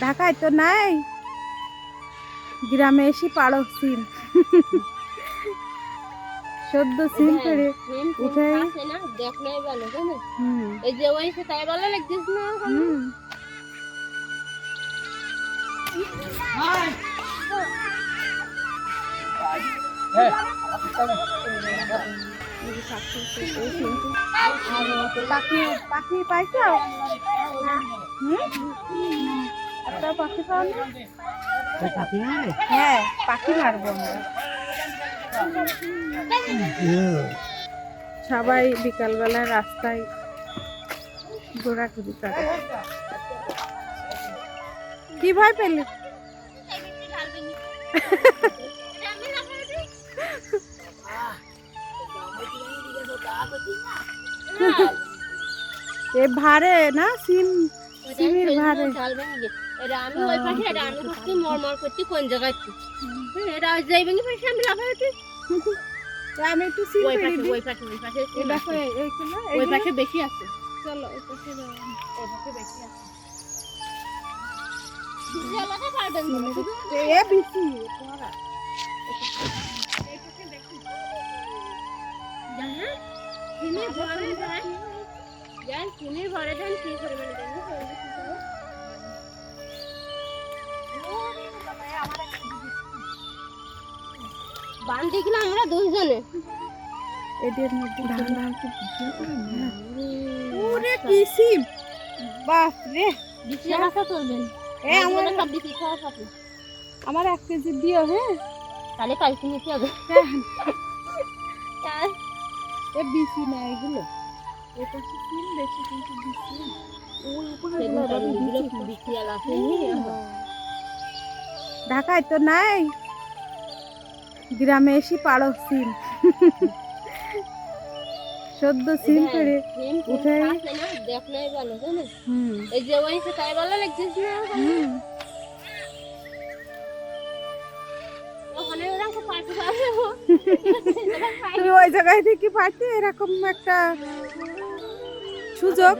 ঢাকায় তো নাই। গ্রামে এসে পাড়ো সিম। সদ্য সিম করে। না দেখলেই ভালো এই যে ওই সে তাই ভালো লাগছিস না পাখি পাখি পাইছো? হুম? একটা পাখি পাও না হ্যাঁ পাখি মারবো আমরা। সবাই বিকালবেলা রাস্তায় ঘোরাঘুরি করে। কি ভয় পেলি? এ ভারে না সিম সিমের ভারে। আমি ওই পাশে এটা আমি করছি মরমর করছি কোন জায়গায় এটা যাইবে কি পাশে আমি লাফাইছি তো আমি একটু ওই পাশে দিই। ওই পাশে ওই পাশে ওই পাশে বেশি আছে। চলো ওই পাশে ওই পাশে বেশি আছে। জ্বালাতে পারবেন না, এ বেশি তোরা জানা কি গেলাম আমরা দুইজনে। এদের মধ্যে ওরে কি সিম? বাপ রে। বিচি রাখা চলবেন এ আমার সব বিচি খাওয়া আমার এক কেজি দিও হ্যাঁ তাহলে কালকে নিতে হবে। হ্যাঁ, এ বেশি না এগুলো। এটা কি সিম বেশি কিন্তু ওই উপরে আছে ঢাকায় তো নাই। গ্রামে এসে পাড়ো সিম সদ্য সিম করে উঠাই। দেখলেই ভালো জানো এই যে ওই সে তাই ভালো লাগছিস না ওই জায়গায় থেকে পাইতে এরকম একটা সুযোগ।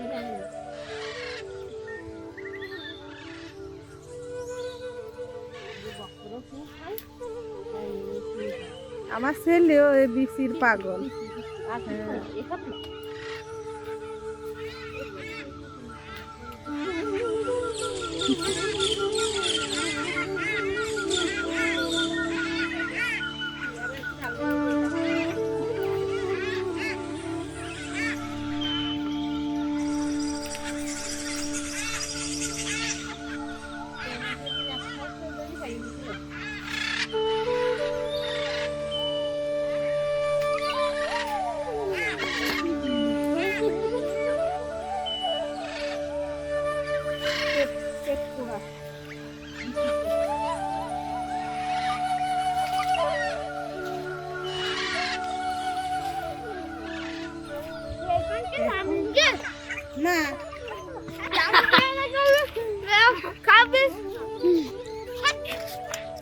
আমার ছেলেও এ বিসির পাগল।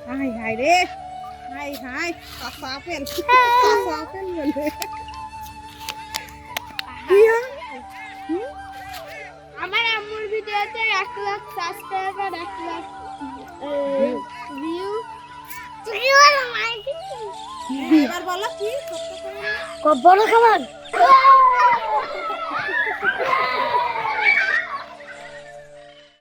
হাই হাই রে। হাই হাই। কাঁচা আপেল। কাঁচা আপেল বলে? আমার আম্মুর ভিডিওতে এক লাখ সাবস্ক্রাইবার এক লাখ ভিউ এবার বলো কি। বড় খাবার।